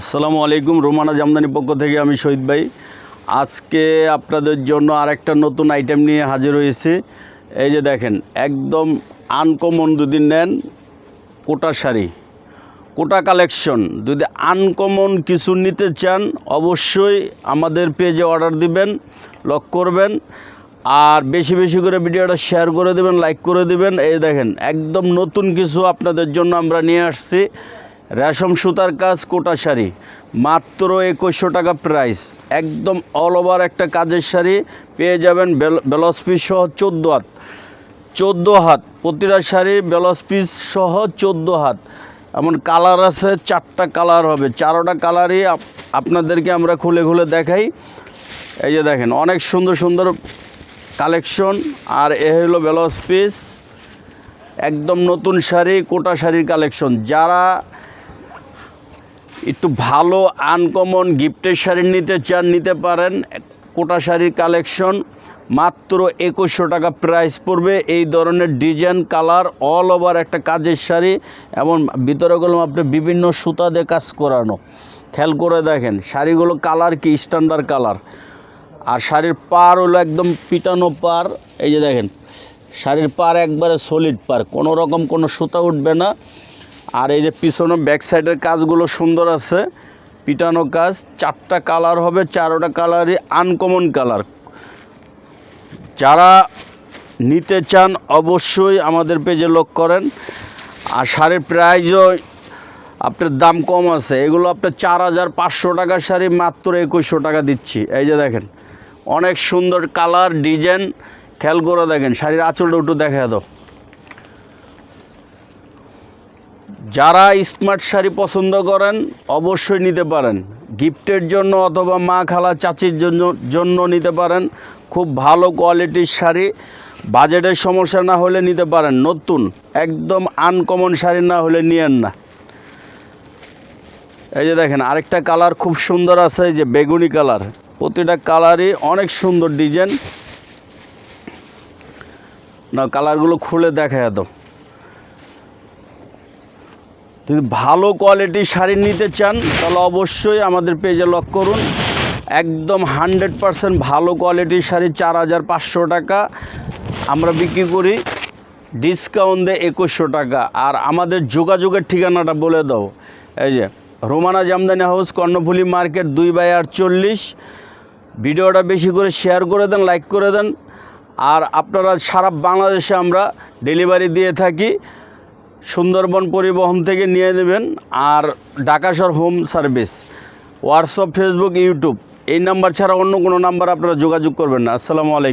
আসসালামু আলাইকুম, রোমানা জামদানি পক্ষ থেকে আমি শহীদ ভাই। আজকে আপনাদের জন্য আরেকটা নতুন আইটেম নিয়ে হাজির হয়েছি। এই যে দেখেন, একদম আনকমন যদি নেন, কোটা শাড়ি, কোটা কালেকশন যদি আনকমন কিছু নিতে চান, অবশ্যই আমাদের পেজে অর্ডার দিবেন লক করবেন। আর বেশি বেশি করে ভিডিওটা শেয়ার করে দেবেন লাইক করে দিবেন। এই দেখেন, একদম নতুন কিছু আপনাদের জন্য আমরা নিয়ে আসছি। রেশম সুতার কাজ, কোটা শাড়ি। মাত্র একুশশো টাকা প্রাইস একদম অল ওভার একটা কাজের শাড়ি পেয়ে যাবেন বেলস পিস সহ চোদ্দ হাত। চোদ্দ হাত। প্রতিটা শাড়ি ব্লাউজ পিস সহ চোদ্দ হাত। এমন কালার আছে, চারটা কালার হবে। চারোটা কালারই আপনাদেরকে আমরা খুলে খুলে দেখাই। এই যে দেখেন, অনেক সুন্দর সুন্দর কালেকশন আর এ হলো ব্লাউজ পিস একদম নতুন শাড়ি, কোটা শাড়ির কালেকশন যারা একটু ভালো আনকমন গিফটের শাড়ি নিতে চান, নিতে পারেন। কোটা শাড়ির কালেকশন মাত্র একুশশো টাকা প্রাইস পড়বে। এই ধরনের ডিজাইন কালার অল ওভার একটা কাজের শাড়ি এবং ভিতরেগুলো আপনি বিভিন্ন সুতা দিয়ে কাজ করানো। খেয়াল করে দেখেন, শাড়িগুলো কালার কি? স্ট্যান্ডার্ড কালার আর শাড়ির পার হলো একদম পিটানো পার এই যে দেখেন, শাড়ির পার একবারে সলিড পার কোনো রকম কোনো সুতা উঠবে না। আর এই যে পিছনে ব্যাক সাইডের কাজগুলো সুন্দর আছে। পিটানো কাজ, চারটা কালার হবে, চারোটা কালারই আনকমন কালার যারা নিতে চান অবশ্যই আমাদের পেজে লক করেন। আর শাড়ির প্রাইজও আপনার দাম কম আছে। এগুলো আপনার চার হাজার পাঁচশো টাকার শাড়ি মাত্র একুশশো টাকা দিচ্ছি। এই যে দেখেন, অনেক সুন্দর কালার ডিজাইন খেয়াল করে দেখেন, শাড়ির আঁচলটা একটু দেখা দাও। যারা স্মার্ট শাড়ি পছন্দ করেন, অবশ্যই নিতে পারেন। গিফটের জন্য অথবা মা খালা চাচির জন্য জন্য নিতে পারেন। খুব ভালো কোয়ালিটির শাড়ি। বাজেটের সমস্যা না হলে নিতে পারেন। নতুন, একদম আনকমন শাড়ি না হলে নিয়েন না। এই যে দেখেন, আরেকটা কালার খুব সুন্দর আছে, এই যে বেগুনি কালার। প্রতিটা কালারই অনেক সুন্দর ডিজাইন। না, কালারগুলো খুলে দেখা যেত যদি ভালো কোয়ালিটির শাড়ি নিতে চান, তাহলে অবশ্যই আমাদের পেজে লক করুন। একদম হান্ড্রেড পারসেন্ট ভালো কোয়ালিটির শাড়ি, চার হাজার পাঁচশো টাকা। আমরা বিক্রি করি ডিসকাউন্ট দেয় একুশশো টাকা। আর আমাদের যোগাযোগের ঠিকানাটা বলে দাও। এই যে, রোমানা জামদানি হাউস, কর্ণফুলি মার্কেট, দুই বাই আটচল্লিশ। ভিডিওটা বেশি করে শেয়ার করে দেন লাইক করে দেন। আর আপনারা সারা বাংলাদেশে আমরা ডেলিভারি দিয়ে থাকি। সুন্দরবন পরিবহন থেকে নিয়ে নেবেন আর ঢাকাশর home service, WhatsApp, Facebook, YouTube, এই নাম্বার ছাড়া অন্য কোনো নাম্বার আপনারা যোগাযোগ করবেন না। আসসালামু আলাইকুম।